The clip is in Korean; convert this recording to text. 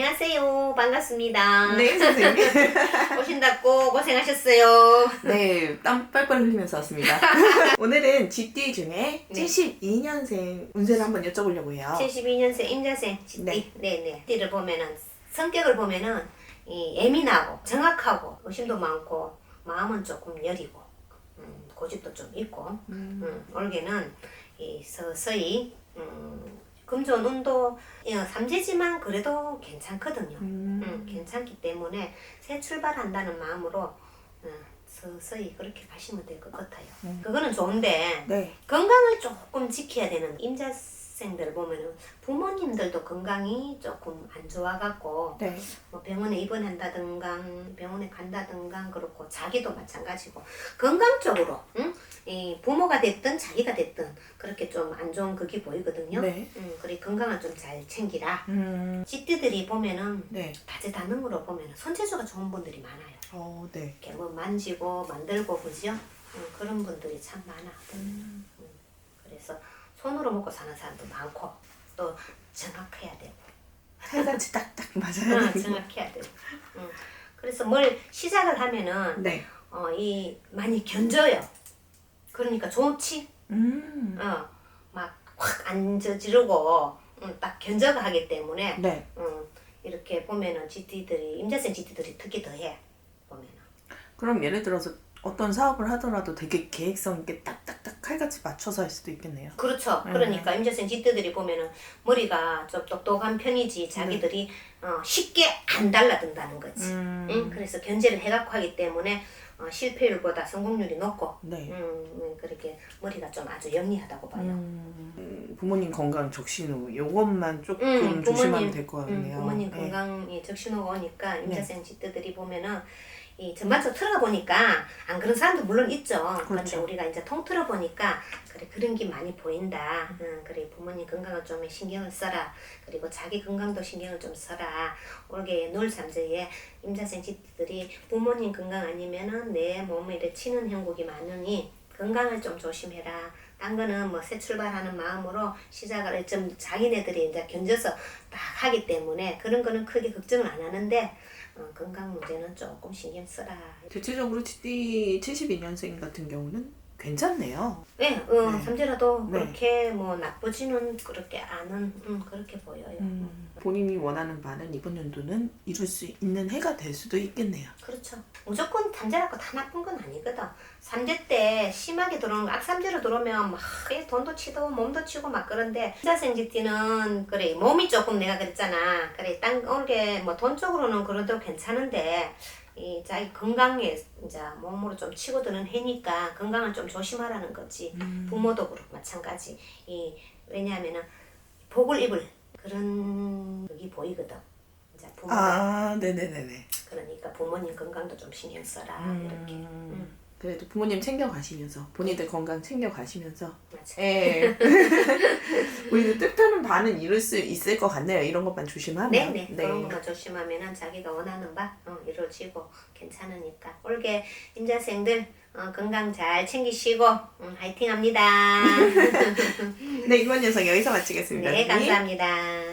안녕하세요. 반갑습니다. 네, 선생님. 오신다고 고생하셨어요. 네, 땀 뻘뻘 흘리면서 왔습니다. 오늘은 GT 중에 네. 72년생 운세를 한번 여쭤보려고 해요. 72년생 임자생 지띠. 네. 네. 네, 띠를 보면은 성격을 보면은 이 예민하고 정확하고 의심도 많고 마음은 조금 여리고 음, 고집도 좀 있고 음, 음, 올해는 이 서서히 음, 금전 운도 어, 삼재지만 그래도 괜찮거든요. 음, 음, 괜찮기 때문에 새 출발한다는 마음으로 음, 서서히 그렇게 가시면 될 것 같아요. 음. 그거는 좋은데 네. 건강을 조금 지켜야 되는 임자 생들 보면은 부모님들도 건강이 조금 안 좋아갖고 네. 뭐 병원에 입원한다든가 병원에 간다든가 그렇고 자기도 마찬가지고 건강 적으로 응? 이 부모가 됐든 자기가 됐든 그렇게 좀 안 좋은 그게 보이거든요. 네. 음, 그래 건강을 좀 잘 챙기라. 음, 찌띠들이 보면은 네. 다재다능으로 보면은 손재주가 좋은 분들이 많아요. 어, 네. 이렇게 뭐 만지고 만들고 그죠? 음, 그런 분들이 참 많아. 음, 그래서 손으로 먹고 사는 사람도 많고 또 정확해야 되고 칼같이 딱딱 맞아야 응, 되고. 정확해야 되고 응. 그래서 뭘 시작을 하면은 네. 어, 이 많이 견져요. 그러니까 좋지. 음, 어, 막확 앉아지르고 응, 딱 견저가 하기 때문에 네. 응, 이렇게 보면은 GT들이 임자생 GT들이 특히 더해 보면은. 그럼 예를 들어서 어떤 사업을 하더라도 되게 계획성 있게 딱딱딱 칼같이 맞춰서 할 수도 있겠네요. 그렇죠. 음. 그러니까 임자생 지트들이 보면은 머리가 좀 똑똑한 편이지 자기들이 어, 쉽게 안 달라든다는 거지. 음, 응? 그래서 견제를 해갖고 하기 때문에 어, 실패율보다 성공률이 높고 네. 음, 음, 그렇게 머리가 좀 아주 영리하다고 봐요. 음, 부모님 건강 적신후 요것만 조금 음, 조심하면 부모님, 될것 음, 같네요. 부모님 네. 건강이 적신호가 오니까 임자생 지트들이 보면은 이 전반적으로 틀어가 보니까 안 그런 사람도 물론 있죠. 그런데 그렇죠. 우리가 이제 통틀어 보니까 그래 그런 게 많이 보인다. 음, 그래 부모님 건강을 좀 신경을 써라. 그리고 자기 건강도 신경을 좀 써라. 올게 놀 삼재에 임자생 지트들이 부모님 건강 아니면은 내 몸에 치는 형국이 많으니 건강을 좀 조심해라. 딴 거는 뭐 새 출발하는 마음으로 시작을 좀 자기네들이 이제 견뎌서 딱 하기 때문에 그런 거는 크게 걱정을 안 하는데 어, 건강 문제는 조금 신경 써라. 대체적으로 GT 72년생 같은 경우는 괜찮네요. 네, 어, 네. 삼재라도 네. 그렇게 뭐 나쁘지는 그렇게 않은 음, 그렇게 보여요. 음, 본인이 원하는 바는 이번 연도는 이룰 수 있는 해가 될 수도 있겠네요. 그렇죠. 무조건 삼재라고 다 나쁜 건 아니거든. 삼재 때 심하게 들어오는 거, 악삼재로 들어오면 막 예, 돈도 치고 몸도 치고 막 그런데 자생지띠는 그래 몸이 조금 내가 그랬잖아. 그래 땅 올게 뭐 돈 쪽으로는 그래도 괜찮은데 이 자기 건강에 이제 몸으로 좀 치고 드는 해니까 건강을 좀 조심하라는 거지. 음. 부모도 그렇고 마찬가지. 이 왜냐하면은 복을 입을 그런 그게 보이거든. 이제 부모가 아, 네네네네. 그러니까 부모님 건강도 좀 신경 써라 이렇게 음, 그래도 부모님 챙겨가시면서 본인들 건강 챙겨가시면서 맞아. 예. 우리도 뜻하는 바는 이룰 수 있을 것 같네요. 이런 것만 조심하면. 네네 그런 것만 조심하면은 자기가 원하는 바 어, 이루어지고 괜찮으니까 올게 임자생들 어, 건강 잘 챙기시고 음, 화이팅합니다. 네, 이번 영상 여기서 마치겠습니다. 네. 감사합니다.